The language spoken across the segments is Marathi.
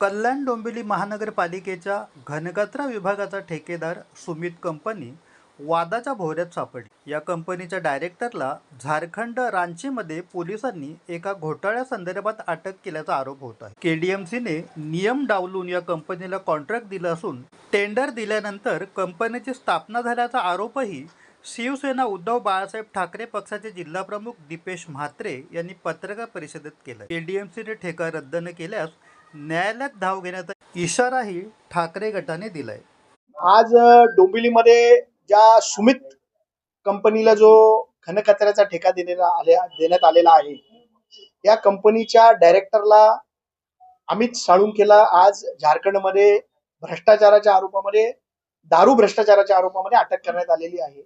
कल्याण डोंबिवली महानगरपालिकेच्या घनकचरा विभागाचा ठेकेदार सुमित कंपनी वादाच्या भोवऱ्यात सापडली. या कंपनीच्या डायरेक्टरला झारखंड रांचीमध्ये पोलिसांनी एका घोटाळ्यासंदर्भात अटक केल्याचा आरोप होत आहे. केडीएमसीने नियम डावलून या कंपनीला कॉन्ट्रॅक्ट दिलं असून टेंडर दिल्यानंतर कंपनीची स्थापना झाल्याचा आरोपही शिवसेना उद्धव बाळासाहेब ठाकरे पक्षाचे जिल्हाप्रमुख दीपेश म्हात्रे यांनी पत्रकार परिषदेत केलं केडीएमसीने ठेका रद्द न केल्यास न्यायालयात धाव घेण्याचा इशाराही ठाकरे गटाने दिलाय. आज डोंबिवलीमध्ये ज्या सुमित कंपनीला जो घनकचऱ्याचा ठेका देण्याला आल्या देण्यात आलेला आहे या कंपनीच्या डायरेक्टरला अमित साळुंकेला आज झारखंडमध्ये भ्रष्टाचाराच्या आरोपामध्ये दारू भ्रष्टाचाराच्या आरोपामध्ये अटक करण्यात आलेली आहे.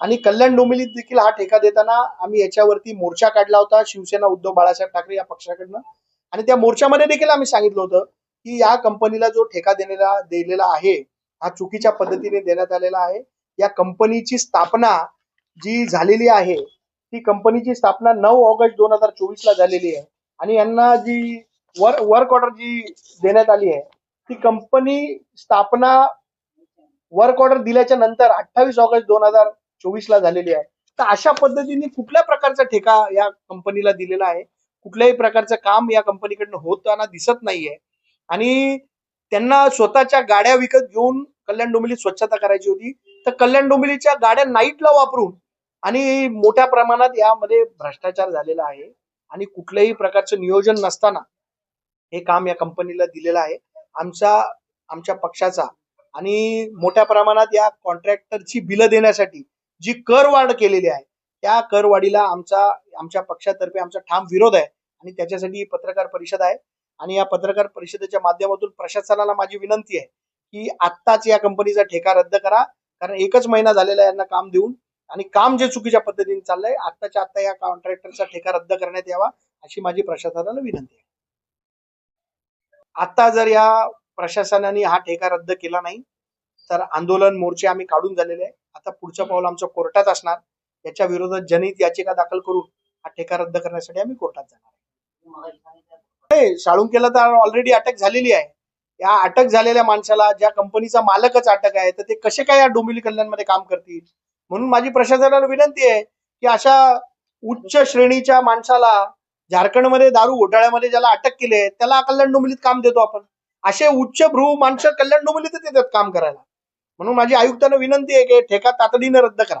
आणि कल्याण डोंबिवलीत देखील हा ठेका देताना आम्ही याच्यावरती मोर्चा काढला होता शिवसेना उद्धव बाळासाहेब ठाकरे या पक्षाकडनं. आणि त्या मोर्चामध्ये देखील आम्ही सांगितलं होतं की या कंपनीला जो ठेका देण्याला दिलेला आहे हा चुकीच्या पद्धतीने देण्यात आलेला आहे. या कंपनीची स्थापना जी झालेली आहे ती कंपनीची स्थापना नऊ ऑगस्ट दोन हजार चोवीस ला झालेली आहे. आणि यांना जी वर वर्क ऑर्डर जी देण्यात आली आहे ती कंपनी स्थापना वर्क ऑर्डर दिल्याच्या नंतर अठ्ठावीस ऑगस्ट दोन हजार चोवीस ला झालेली आहे. तर अशा पद्धतीने कुठल्या प्रकारचा ठेका या कंपनीला दिलेला आहे? कुठल्याही प्रकारचं काम या कंपनीकडनं होताना दिसत नाहीये. आणि त्यांना स्वतःच्या गाड्या विकत घेऊन कल्याण डोंबिली स्वच्छता करायची होती. तर कल्याण डोंबिवलीच्या गाड्या नाईटला वापरून आणि मोठ्या प्रमाणात यामध्ये भ्रष्टाचार झालेला आहे. आणि कुठल्याही प्रकारचं नियोजन नसताना हे काम या कंपनीला दिलेलं आहे. आमचा आमच्या पक्षाचा आणि मोठ्या प्रमाणात या कॉन्ट्रॅक्टरची बिलं देण्यासाठी जी करवाढ केलेली आहे त्या करवाढीला आमचा आमच्या पक्षातर्फे आमचा ठाम विरोध आहे. आणि त्याच्यासाठी ही पत्रकार परिषद आहे. आणि या पत्रकार परिषदेच्या माध्यमातून प्रशासनाला माझी विनंती आहे की आत्ताच या कंपनीचा ठेका रद्द करा. कारण एकच महिना झालेला यांना काम देऊन. आणि काम जे चुकीच्या पद्धतीने चाललंय आत्ताच्या आत्ता या कॉन्ट्रॅक्टरचा ठेका रद्द करण्यात यावा अशी माझी प्रशासनाला विनंती आहे. आता जर या प्रशासनाने हा ठेका रद्द केला नाही तर आंदोलन मोर्चे आम्ही काढून झालेले आहे. आता पुढचं पाऊल आमचं कोर्टात असणार. याच्या विरोधात जनहित याचिका दाखल करून हा ठेका रद्द करण्यासाठी आम्ही कोर्टात जाणार नाही साळुंकेला तर ऑलरेडी अटक झालेली आहे. या अटक झालेल्या माणसाला ज्या कंपनीचा मालकच अटक आहे तर ते कसे काय या डोंबिवली कल्याणमध्ये काम करतील? म्हणून माझी प्रशासनाला विनंती आहे की अशा उच्च श्रेणीच्या माणसाला झारखंडमध्ये दारू घोटाळ्यामध्ये ज्याला अटक केली आहे त्याला कल्याण डोंबिवलीत काम देतो आपण. असे उच्च भ्रू माणसं कल्याण डोंबिवलीतच येतात काम करायला. म्हणून माझी आयुक्तांना विनंती आहे की ठेका तातडीने रद्द करा.